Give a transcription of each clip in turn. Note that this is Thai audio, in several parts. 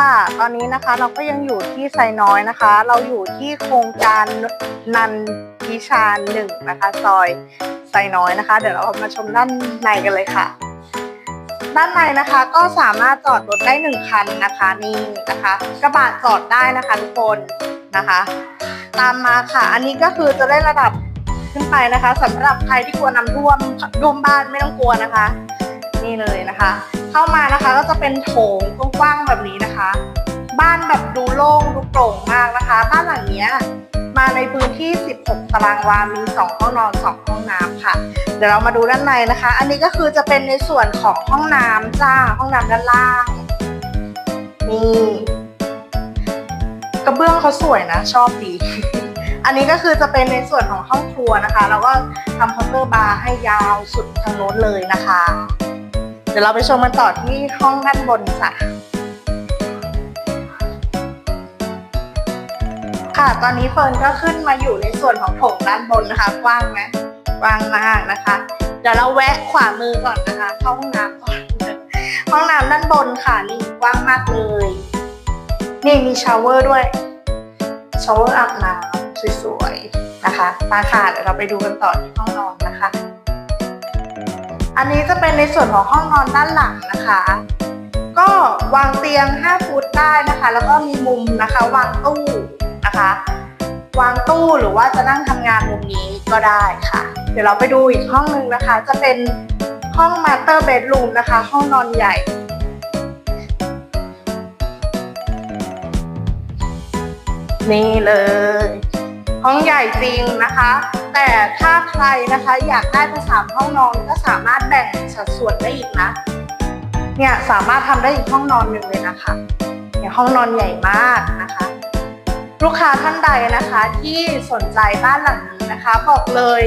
ค่ะ ตอนนี้นะคะเราก็ยังอยู่ที่ไซน้อยนะคะ เราอยู่ที่โครงการนันทิชาหนึ่งนะคะ ซอยไซน้อยนะคะ เดี๋ยวเรามาชมด้านในกันเลยค่ะ ด้านในนะคะก็สามารถจอดรถได้หนึ่งคันนะคะนี่นะคะกระบะจอดได้นะคะทุกคนนะคะ ตามมาค่ะ อันนี้ก็คือจะได้ระดับขึ้นไปนะคะสำหรับใครที่กลัวน้ำท่วมท่วมบ้านไม่ต้องกลัวนะคะ นี่เลยนะคะ เข้ามานะคะก็จะเป็นโถงกว้างๆแบบนี้นะคะ บ้านแบบดูโล่งดูโปร่งมากนะคะ บ้านหลังเนี้ยมาในพื้นที่ 16 ตารางวา มี 2 ห้องนอน 2 ห้องน้ำค่ะ เดี๋ยวเรามาดูด้านในนะคะ อันนี้ก็คือจะเป็นในส่วนของห้องน้ำจ้า ห้องน้ำด้านล่าง นี่กระเบื้องเขาสวยนะ ชอบดี อันนี้ก็คือจะเป็นในส่วนของห้องครัวนะคะ แล้วก็ทำเคาน์เตอร์บาร์ให้ยาวสุดทางโน้นเลยนะคะ เดี๋ยวเราไปชมกันต่อที่ห้องด้านบนจ้ะค่ะ ตอนนี้เฟิร์นก็ขึ้นมาอยู่ในส่วนของโถงด้านบนนะคะ กว้างไหมกว้างมากนะคะ เดี๋ยวเราแวะขวามือก่อนนะคะ เข้าห้องน้ำก่อนห้องน้ำด้านบนค่ะนี่กว้างมากเลย นี่มีชาวเวอร์ด้วยชาวเวอร์อาบน้ำสวยๆนะคะมาค่ะเดี๋ยวเราไปดูกันต่อที่ห้องนอนนะคะ อันนี้จะเป็นในส่วนของห้องนอนด้านหลังนะคะ ก็วางเตียง 5 ฟุตได้นะคะ แล้วก็มีมุมนะคะวางตู้นะคะ วางตู้หรือว่าจะนั่งทำงานมุมนี้ก็ได้ค่ะ เดี๋ยวเราไปดูอีกห้องหนึ่งนะคะ จะเป็นห้องมาสเตอร์เบดรูมนะคะ ห้องนอนใหญ่นี่เลย ห้องใหญ่จริงนะคะ แต่ถ้าใครนะคะอยากได้เป็นสาห้องนอนก็สามารถแบ่งสัดส่วนได้อีกนะ เนี่ยสามารถทำได้อีกห้องนอนหนึ่งเลยนะคะเนี่ยห้องนอนใหญ่มากนะคะ ลูกค้าท่านใดนะคะที่สนใจบ้านหลังนี้นะคะ บอกเลย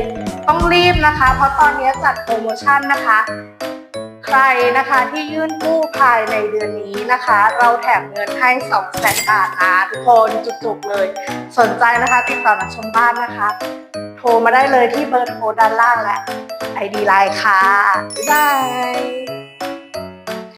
ต้องรีบนะคะ เพราะตอนนี้จัดโปรโมชั่นนะคะ ใครนะคะที่ยื่นกู้ภายในเดือนนี้นะคะ เราแถมเงินให้2 0 0แสนบาทนะทุกคนจุกๆเลย สนใจนะคะติดต่อมาชมบ้านนะคะ ทรมาได้เลยที่เบอร์โทรด้านล่างและ ID ไลน์ค่ะ บ๊ายบาย